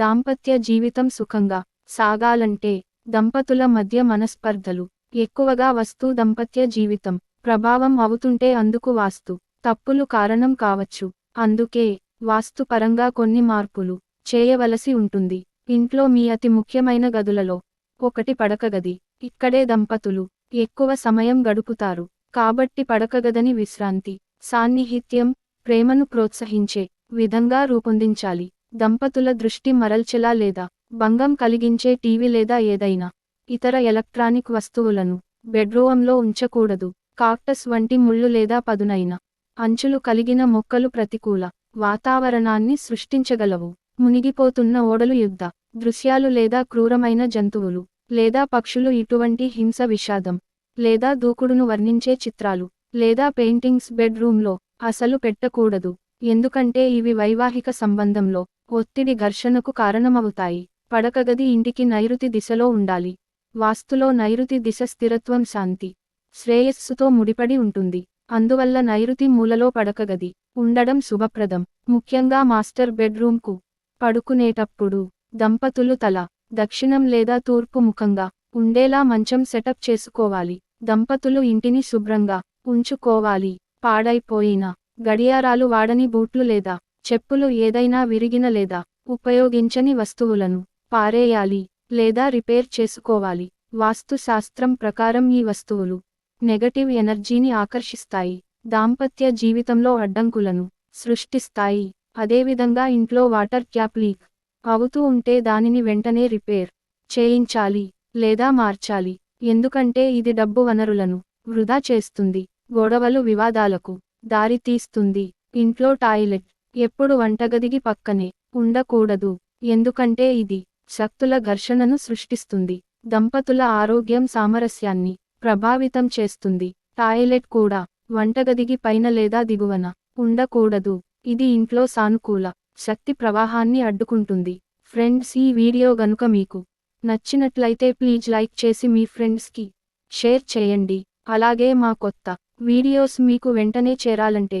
దాంపత్య జీవితం సుఖంగా సాగాలంటే దంపతుల మధ్య మనస్పర్ధలు. ఎక్కువగా వస్తూ దంపత్య జీవితం ప్రభావం అవుతుంటే అందుకు వాస్తు తప్పులు కారణం కావచ్చు. అందుకే వాస్తు పరంగా కొన్ని మార్పులు చేయవలసి ఉంటుంది. ఇంట్లో మీ అతి ముఖ్యమైన గదులలో ఒకటి పడకగది. ఇక్కడే దంపతులు ఎక్కువ సమయం గడుపుతారు. కాబట్టి పడకగదని విశ్రాంతి సాన్నిహిత్యం ప్రేమను ప్రోత్సహించే విధంగా రూపొందించాలి. దంపతుల దృష్టి మరల్చెలా లేదా భంగం కలిగించే టీవీ లేదా ఏదైనా ఇతర ఎలక్ట్రానిక్ వస్తువులను బెడ్రూమ్లో ఉంచకూడదు. కాక్టస్ వంటి ముళ్ళు లేదా పదునైన అంచులు కలిగిన మొక్కలు ప్రతికూల వాతావరణాన్ని సృష్టించగలవు. మునిగిపోతున్న ఓడలు యుద్ధ దృశ్యాలు లేదా క్రూరమైన జంతువులు లేదా పక్షులు ఇటువంటి హింస విషాదం లేదా దూకుడును వర్ణించే చిత్రాలు లేదా పెయింటింగ్స్ బెడ్రూమ్లో అసలు పెట్టకూడదు. ఎందుకంటే ఇవి వైవాహిక సంబంధంలో ఒత్తిడి ఘర్షణకు కారణమవుతాయి. పడకగది ఇంటికి నైరుతి దిశలో ఉండాలి. వాస్తులో నైరుతి దిశ స్థిరత్వం శాంతి. శ్రేయస్సుతో ముడిపడి ఉంటుంది. అందువల్ల నైరుతి మూలలో పడకగది ఉండడం శుభప్రదం. ముఖ్యంగా మాస్టర్ బెడ్రూమ్కు పడుకునేటప్పుడు దంపతులు తల దక్షిణం లేదా తూర్పు ముఖంగా ఉండేలా మంచం సెటప్ చేసుకోవాలి. దంపతులు ఇంటిని శుభ్రంగా ఉంచుకోవాలి. పాడైపోయిన గడియారాలు వాడని బూట్లు లేదా చెప్పులు ఏదైనా విరిగిన లేదా ఉపయోగించని వస్తువులను పారేయాలి లేదా రిపేర్ చేసుకోవాలి. వాస్తు శాస్త్రం ప్రకారం ఈ వస్తువులు నెగటివ్ ఎనర్జీని ఆకర్షిస్తాయి దాంపత్య జీవితంలో అడ్డంకులను సృష్టిస్తాయి. అదేవిధంగా ఇంట్లో వాటర్ ట్యాప్ లీక్ అవుతూ ఉంటే దానిని వెంటనే రిపేర్ చేయించాలి లేదా మార్చాలి. ఎందుకంటే ఇది డబ్బు వనరులను వృధా చేస్తుంది గొడవలు వివాదాలకు దారితీస్తుంది. ఇంట్లో టాయిలెట్ ఎప్పుడు వంటగదికి పక్కనే ఉండకూడదు. ఎందుకంటే ఇది శక్తుల ఘర్షణను సృష్టిస్తుంది. దంపతుల ఆరోగ్యం సామరస్యాన్ని ప్రభావితం చేస్తుంది. టాయిలెట్ కూడా వంటగదికి పైన లేదా దిగువన ఉండకూడదు. ఇది ఇంట్లో సానుకూల శక్తి ప్రవాహాన్ని అడ్డుకుంటుంది. ఫ్రెండ్స్ ఈ వీడియో గనుక మీకు నచ్చినట్లయితే ప్లీజ్ లైక్ చేసి మీ ఫ్రెండ్స్కి షేర్ చేయండి. అలాగే మా కొత్త వీడియోస్ మీకు వెంటనే చేరాలంటే